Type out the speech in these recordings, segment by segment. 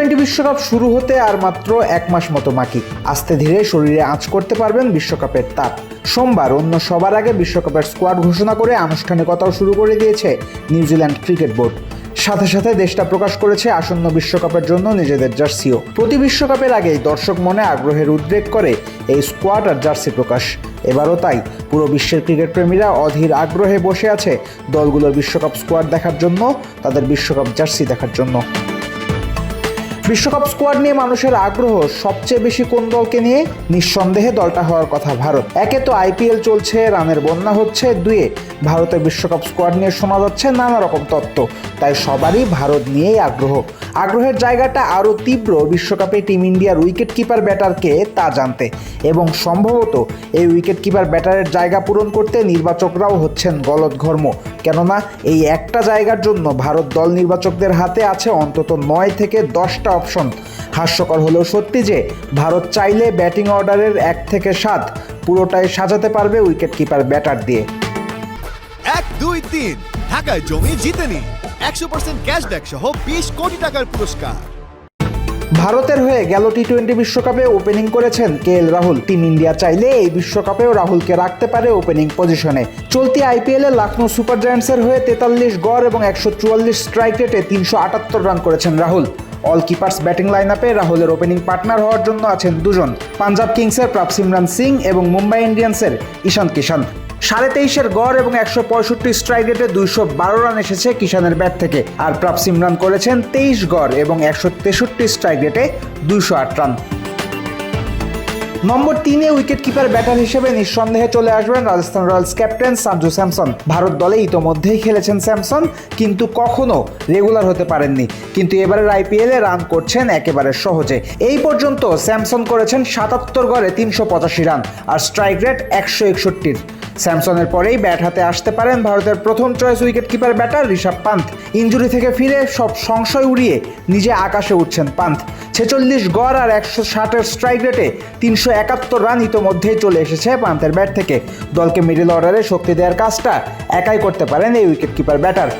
Twenty বিশ্বকাপ শুরু হতে আর মাত্র এক মাস মতো বাকি। আস্তে ধীরে শরীরে আঁচ করতে পারবেন বিশ্বকাপের তাপ। সোমবার অন্য সবার আগে বিশ্বকাপের স্কোয়াড ঘোষণা করে আনুষ্ঠানিকতাও শুরু করে দিয়েছে নিউজিল্যান্ড ক্রিকেট বোর্ড। সাথে সাথে দেশটা প্রকাশ করেছে আসন্ন বিশ্বকাপের জন্য নিজেদের জার্সিও। প্রতি বিশ্বকাপের আগেই দর্শক মনে আগ্রহের উদ্রেক করে এই স্কোয়াড আর জার্সি প্রকাশ। এবারও তাই পুরো বিশ্বের ক্রিকেট প্রেমীরা অধীর আগ্রহে বসে আছে দলগুলোর বিশ্বকাপ স্কোয়াড দেখার জন্য, তাদের বিশ্বকাপ জার্সি দেখার জন্য। বিশ্বকাপ স্কোয়াড নিয়ে মানুষের আগ্রহ, সবচেয়ে বেশি কোন দলকে নিয়ে? নিঃসন্দেহে দলটা হওয়ার কথা ভারত। একে তো আইপিএল চলছে, রানের বন্যা হচ্ছে, দুয়ে ভারতের বিশ্বকাপ স্কোয়াড নিয়ে শোনা যাচ্ছে নানা রকম তত্ত্ব। তাই সবারই ভারত নিয়েই আগ্রহ। আগ্রহের জায়গাটা আরও তীব্র বিশ্বকাপে টিম ইন্ডিয়ার উইকেট কিপার ব্যাটারকে তা জানতে। এবং সম্ভবত এই উইকেট কিপার ব্যাটারের জায়গা পূরণ করতে নির্বাচকরাও হচ্ছেন গলদঘর্ম কেননা এই একটা জায়গার জন্য ভারত দল নির্বাচকদের হাতে আছে অন্তত নয় থেকে দশটা অপশন। হাস্যকর হলেও সত্যি যে, ভারত চাইলে ব্যাটিং অর্ডারের এক থেকে সাত পুরোটাই সাজাতে পারবে উইকেট কিপার ব্যাটার দিয়ে। এক, দুই, তিন। ঢাকায় জমি জিতে নিন একশো পার্সেন্ট ক্যাশব্যাক সহ বিশ কোটি টাকার পুরস্কার। ভারতের হয়ে গেল টি টোয়েন্টি বিশ্বকাপে ওপেনিং করেছেন K L Rahul. Team India চাইলে এই বিশ্বকাপেও রাহুলকে রাখতে পারে ওপেনিং পজিশনে চলতি আইপিএলে লখনৌ সুপার জায়ান্টসের হয়ে তেতাল্লিশ গড় এবং একশো চুয়াল্লিশ স্ট্রাইক রেটে তিনশো আটাত্তর রান করেছেন Rahul. All keepers batting line আপে রাহুলের ওপেনিং পার্টনার হওয়ার জন্য আছেন দুজন। পাঞ্জাব কিংসের প্রাপসিমরান সিং এবং মুম্বাই ইন্ডিয়ান্সের ঈশান কিষান সাড়ে তেইশের গড় এবং একশো পঁয়ষট্টি স্ট্রাইক রেটে দুইশো বারো রান এসেছে কিষানের ব্যাট থেকে। আর প্রাপসিম রান করেছেন তেইশ গড় এবং একশো তেষট্টি স্ট্রাইক রেটে দুইশো আট রান নম্বর তিনে উইকেট কিপার ব্যাটার হিসেবে নিঃসন্দেহে চলে আসবেন রাজস্থান রয়্যালস ক্যাপ্টেন সঞ্জু স্যামসন। ভারত দলে ইতোমধ্যেই খেলেছেন স্যামসন, কিন্তু কখনো রেগুলার হতে পারেননি। কিন্তু এবারের আইপিএলে রান করছেন একেবারে সহজে। এই পর্যন্ত স্যামসন করেছেন সাতাত্তর গড়ে তিনশো পঁচাশি রান আর স্ট্রাইক রেট একশো একষট্টির। স্যামসনের পরেই ব্যাট হাতে আসতে পারেন ভারতের প্রথম choice wicket keeper batter Rishabh Pant injury থেকে ফিরে সব সংশয় উড়িয়ে নিজে আকাশে উঠছেন পান্ত ছেচল্লিশ গড় আর একশো ষাটের স্ট্রাইক রেটে তিনশো একাত্তর রান ইতোমধ্যেই চলে এসেছে পান্তের ব্যাট থেকে। দলকে মিডল অর্ডারে শক্তি দেওয়ার কাজটা একাই করতে পারেন এই উইকেট কিপার ব্যাটার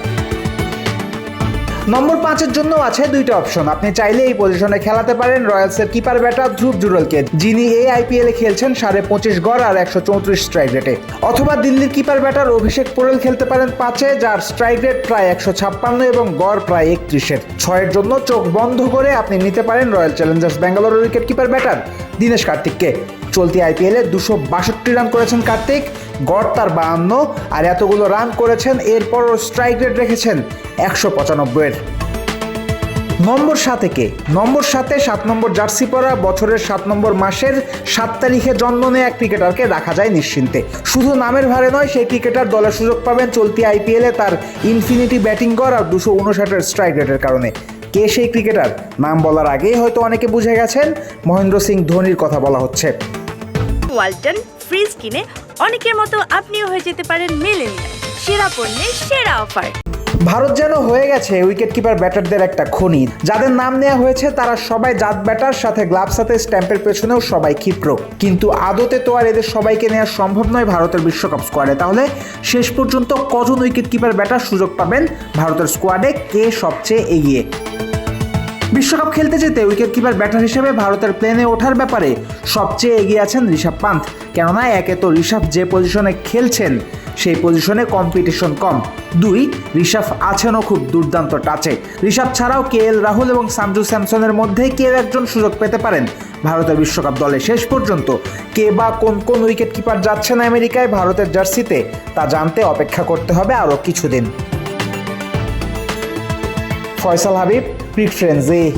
নম্বর পাঁচের জন্য আছে দুইটা অপশন। আপনি চাইলে এই পজিশনে খেলাতে পারেন রয়্যালসের কিপার ব্যাটার ধ্রুব জুরলকে, যিনি এই আইপিএলে খেলছেন সাড়ে পঁচিশ গড় আর একশো চৌত্রিশ স্ট্রাইক রেটে অথবা দিল্লির কিপার ব্যাটার অভিষেক পোরেল খেলতে পারেন পাঁচে, যার স্ট্রাইক রেট প্রায় একশো ছাপ্পান্ন এবং গড় প্রায় একত্রিশের। ছয়ের জন্য চোখ বন্ধ করে আপনি নিতে পারেন Royal Challengers Bangalore wicket keeper batter Dinesh কার্তিককে। চলতি আইপিএলে দুশো বাষট্টি রান করেছেন কার্তিক। গড় তার বাহান্ন আর এতগুলো রান করেছেন, এরপরও স্ট্রাইক রেট রেখেছেন একশো পঁচানব্বইয়ের। নম্বর সাতে কে নম্বর সাতে সাত নম্বর জার্সি পরা বছরের সাত নম্বর মাসের সাত তারিখে জন্ম নেওয়া এক ক্রিকেটারকে রাখা যায় নিশ্চিন্তে। শুধু নামের ভারে নয়, সেই ক্রিকেটার দলের সুযোগ পাবেন চলতি আইপিএলে তার ইনফিনিটি ব্যাটিং গড় আর দুশো উনষাটের স্ট্রাইক রেটের কারণে। কে সেই ক্রিকেটার? নাম বলার আগেই হয়তো অনেকে বুঝে গেছেন, মহেন্দ্র সিং ধোনির কথা বলা হচ্ছে। ওয়ালটন ফ্রিজ কিনে অনেকের মতো আপনিও হয়ে যেতে পারেন মিলেনিয়াল। সেরা পণ্যের সেরা অফার। ভারত যেন হয়ে গেছে উইকেট কিপার ব্যাটারদের একটা খনি। যাদের নাম নেওয়া হয়েছে তারা সবাই জাত ব্যাটার, সাথে গ্লাভস, সাথে স্ট্যাম্পের পেছনেও সবাই ক্ষিপ্র। কিন্তু আদতে তো আর এদের সবাইকে নেওয়া সম্ভব নয় ভারতের বিশ্বকাপ স্কোয়াডে তাহলে শেষ পর্যন্ত কজন উইকেট কিপার ব্যাটার সুযোগ পাবেন ভারতের স্কোয়াডে কে সবচেয়ে এগিয়ে? বিশ্বকাপ খেলতে যেতে উইকেট কিপার ব্যাটার হিসেবে ভারতের প্লেনে ওঠার ব্যাপারে সবচেয়ে এগিয়ে আছেন ঋষভ পান্ত কেননা একে তো ঋষভ যে পজিশনে খেলছেন, সেই পজিশনে কম্পিটিশন কম। দুই, ঋষভ আছেনও খুব দুর্দান্ত টাচে ঋষভ ছাড়াও কে এল রাহুল এবং সামজু স্যামসনের মধ্যে কেউ একজন সুযোগ পেতে পারেন। ভারতের বিশ্বকাপ দলে শেষ পর্যন্ত কে বা কোন কোন উইকেট কিপার যাচ্ছেন আমেরিকায় ভারতের জার্সিতে, তা জানতে অপেক্ষা করতে হবে আরও কিছুদিন। ফয়সাল হাবিব preferenze